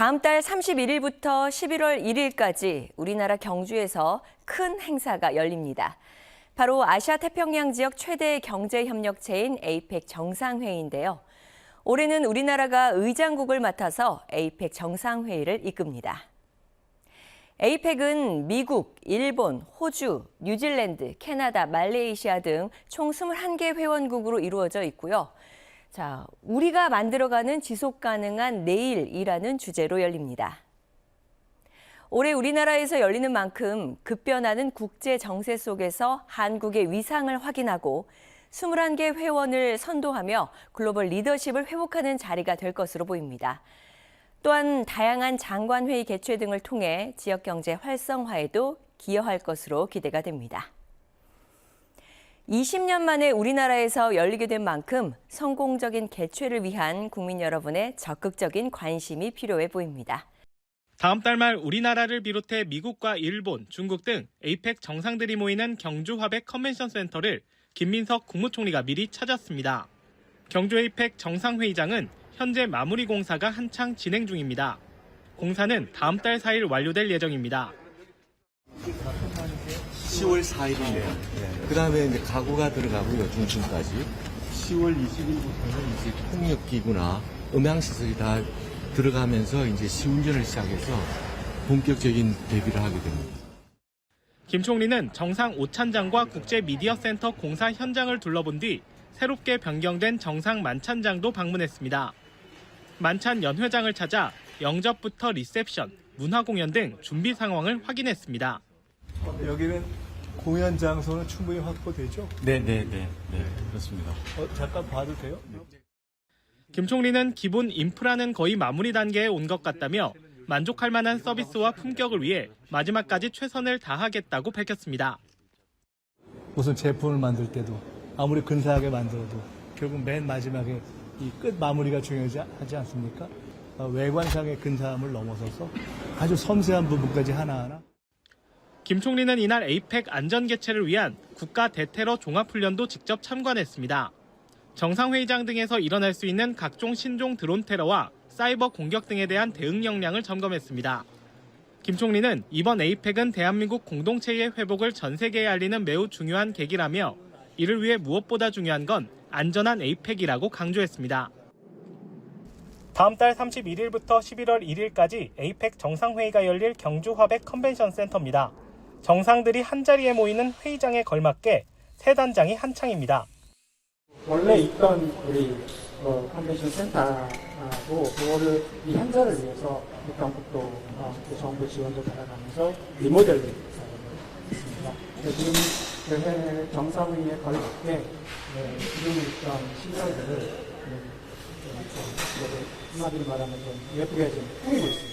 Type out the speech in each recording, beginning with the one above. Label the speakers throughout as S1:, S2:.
S1: 다음 달 31일부터 11월 1일까지 우리나라 경주에서 큰 행사가 열립니다. 바로 아시아 태평양 지역 최대 경제 협력체인 에이펙 정상회의인데요. 올해는 우리나라가 의장국을 맡아서 에이펙 정상회의를 이끕니다. 에이펙은 미국, 일본, 호주, 뉴질랜드, 캐나다, 말레이시아 등 총 21개 회원국으로 이루어져 있고요. 자, 우리가 만들어가는 지속 가능한 내일이라는 주제로 열립니다. 올해 우리나라에서 열리는 만큼 급변하는 국제 정세 속에서 한국의 위상을 확인하고 21개 회원을 선도하며 글로벌 리더십을 회복하는 자리가 될 것으로 보입니다. 또한 다양한 장관회의 개최 등을 통해 지역 경제 활성화에도 기여할 것으로 기대가 됩니다. 20년 만에 우리나라에서 열리게 된 만큼 성공적인 개최를 위한 국민 여러분의 적극적인 관심이 필요해 보입니다.
S2: 다음 달 말 우리나라를 비롯해 미국과 일본, 중국 등 에이펙 정상들이 모이는 경주 화백 컨벤션 센터를 김민석 국무총리가 미리 찾았습니다. 경주 에이펙 정상회의장은 현재 마무리 공사가 한창 진행 중입니다. 공사는 다음 달 4일 완료될 예정입니다.
S3: 10월 4일이네요. 그 다음에 이제 가구가 들어가고요, 중심까지. 10월 20일부터는 이제 통역기구나 음향시설이 다 들어가면서 이제 시운전을 시작해서 본격적인 대비를 하게 됩니다.
S2: 김 총리는 정상 오찬장과 국제 미디어 센터 공사 현장을 둘러본 뒤 새롭게 변경된 정상 만찬장도 방문했습니다. 만찬 연회장을 찾아 영접부터 리셉션, 문화 공연 등 준비 상황을 확인했습니다.
S4: 여기는 공연 장소는 충분히 확보되죠?
S3: 네, 네, 네, 네, 그렇습니다.
S4: 어, 잠깐 봐도 돼요?
S2: 김 총리는 기본 인프라는 거의 마무리 단계에 온 것 같다며 만족할 만한 서비스와 품격을 위해 마지막까지 최선을 다하겠다고 밝혔습니다.
S4: 무슨 제품을 만들 때도 아무리 근사하게 만들어도 결국 맨 마지막에 이 끝 마무리가 중요하지 하지 않습니까? 어, 외관상의 근사함을 넘어서서 아주 섬세한 부분까지 하나하나
S2: 김 총리는 이날 에이펙 안전 개최를 위한 국가 대테러 종합훈련도 직접 참관했습니다. 정상회의장 등에서 일어날 수 있는 각종 신종 드론 테러와 사이버 공격 등에 대한 대응 역량을 점검했습니다. 김 총리는 이번 에이펙은 대한민국 공동체의 회복을 전 세계에 알리는 매우 중요한 계기라며 이를 위해 무엇보다 중요한 건 안전한 에이펙이라고 강조했습니다. 다음 달 31일부터 11월 1일까지 에이펙 정상회의가 열릴 경주 화백 컨벤션 센터입니다. 정상들이 한자리에 모이는 회의장에 걸맞게 세 단장이 한창입니다.
S5: 원래 있던 우리 어, 컨벤션 센터하고 그거를 이 현장을 위해서 경북도 어, 그 정부 지원도 받아가면서 리모델링 지금 대회 정상회의에 걸맞게 네, 지금 있던 시설들을 한마디로 말하면 좀 예쁘게 좀 꾸미고 있습니다.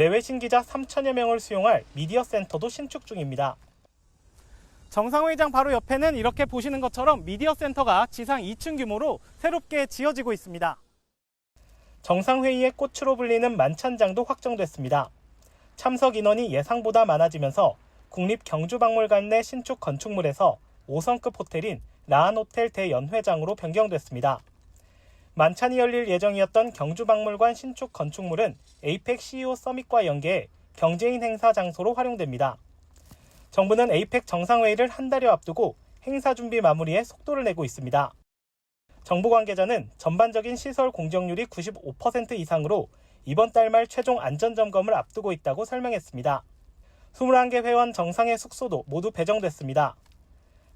S2: 내외신 기자 3천여 명을 수용할 미디어 센터도 신축 중입니다. 정상회의장 바로 옆에는 이렇게 보시는 것처럼 미디어 센터가 지상 2층 규모로 새롭게 지어지고 있습니다. 정상회의의 꽃으로 불리는 만찬장도 확정됐습니다. 참석 인원이 예상보다 많아지면서 국립경주박물관 내 신축 건축물에서 5성급 호텔인 라한호텔 대연회장으로 변경됐습니다. 만찬이 열릴 예정이었던 경주박물관 신축 건축물은 에이펙 CEO 서밋과 연계해 경제인 행사 장소로 활용됩니다. 정부는 에이펙 정상회의를 한 달여 앞두고 행사 준비 마무리에 속도를 내고 있습니다. 정부 관계자는 전반적인 시설 공정률이 95% 이상으로 이번 달 말 최종 안전점검을 앞두고 있다고 설명했습니다. 21개 회원 정상의 숙소도 모두 배정됐습니다.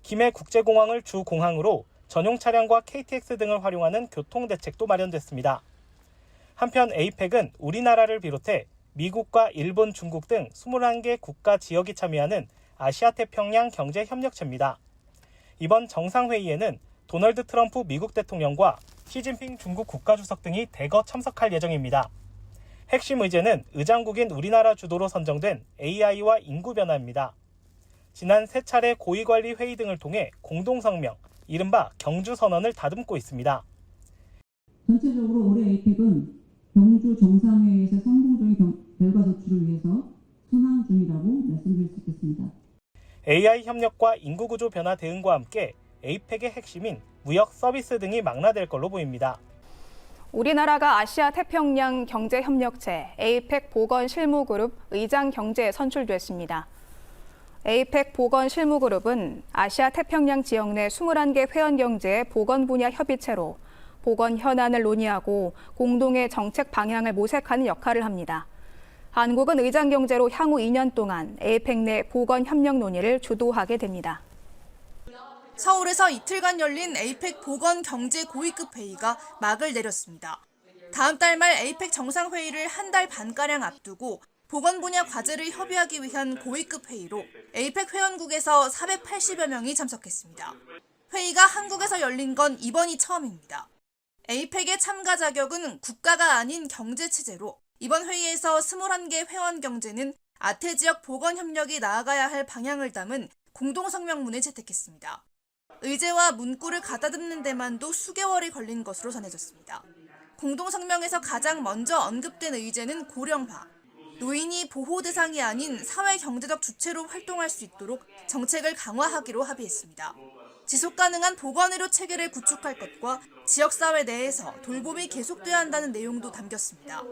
S2: 김해 국제공항을 주 공항으로 전용 차량과 KTX 등을 활용하는 교통 대책도 마련됐습니다. 한편 에이펙은 우리나라를 비롯해 미국과 일본, 중국 등 21개 국가 지역이 참여하는 아시아 태평양 경제 협력체입니다. 이번 정상회의에는 도널드 트럼프 미국 대통령과 시진핑 중국 국가주석 등이 대거 참석할 예정입니다. 핵심 의제는 의장국인 우리나라 주도로 선정된 AI와 인구 변화입니다. 지난 세 차례 고위관리 회의 등을 통해 공동성명, 이른바 경주선언을 다듬고 있습니다.
S6: 전체적으로 올해 에이펙은 경주 정상회의에서 성공적인 경- 결과 도출을 위해서 순항 중이라고 말씀드릴 수 있겠습니다.
S2: AI 협력과 인구구조 변화 대응과 함께 에이펙의 핵심인 무역 서비스 등이 망라될 걸로 보입니다.
S7: 우리나라가 아시아 태평양 경제협력체 에이펙 보건 실무그룹 의장 경제에 선출됐습니다. 에이펙 보건 실무그룹은 아시아 태평양 지역 내 21개 회원 경제 보건 분야 협의체로 보건 현안을 논의하고 공동의 정책 방향을 모색하는 역할을 합니다. 한국은 의장 경제로 향후 2년 동안 에이펙 내 보건 협력 논의를 주도하게 됩니다.
S8: 서울에서 이틀간 열린 에이펙 보건 경제 고위급 회의가 막을 내렸습니다. 다음 달 말 에이펙 정상회의를 한 달 반가량 앞두고 보건 분야 과제를 협의하기 위한 고위급 회의로 에이펙 회원국에서 480여 명이 참석했습니다. 회의가 한국에서 열린 건 이번이 처음입니다. 에이펙의 참가 자격은 국가가 아닌 경제 체제로 이번 회의에서 21개 회원 경제는 아태 지역 보건 협력이 나아가야 할 방향을 담은 공동 성명문을 채택했습니다. 의제와 문구를 가다듬는 데만도 수개월이 걸린 것으로 전해졌습니다. 공동 성명에서 가장 먼저 언급된 의제는 고령화. 노인이 보호 대상이 아닌 사회 경제적 주체로 활동할 수 있도록 정책을 강화하기로 합의했습니다. 지속 가능한 보건의료 체계를 구축할 것과 지역사회 내에서 돌봄이 계속돼야 한다는 내용도 담겼습니다.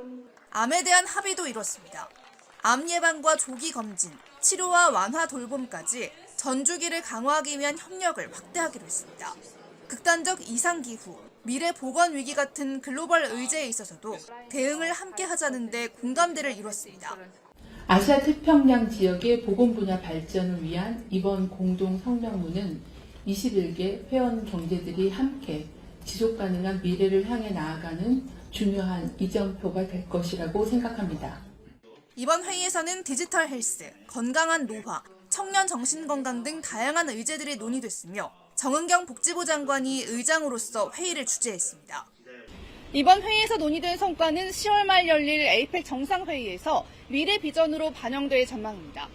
S8: 암에 대한 합의도 이뤘습니다. 암 예방과 조기 검진, 치료와 완화 돌봄까지 전주기를 강화하기 위한 협력을 확대하기로 했습니다. 극단적 이상기후, 미래 보건 위기 같은 글로벌 의제에 있어서도 대응을 함께 하자는데 공감대를 이뤘습니다.
S9: 아시아 태평양 지역의 보건 분야 발전을 위한 이번 공동 성명문은 21개 회원 경제들이 함께 지속 가능한 미래를 향해 나아가는 중요한 이정표가 될 것이라고 생각합니다.
S8: 이번 회의에서는 디지털 헬스, 건강한 노화, 청년 정신건강 등 다양한 의제들이 논의됐으며 정은경 복지부 장관이 의장으로서 회의를 주재했습니다.
S7: 이번 회의에서 논의된 성과는 10월 말 열릴 에이펙 정상회의에서 미래 비전으로 반영될 전망입니다.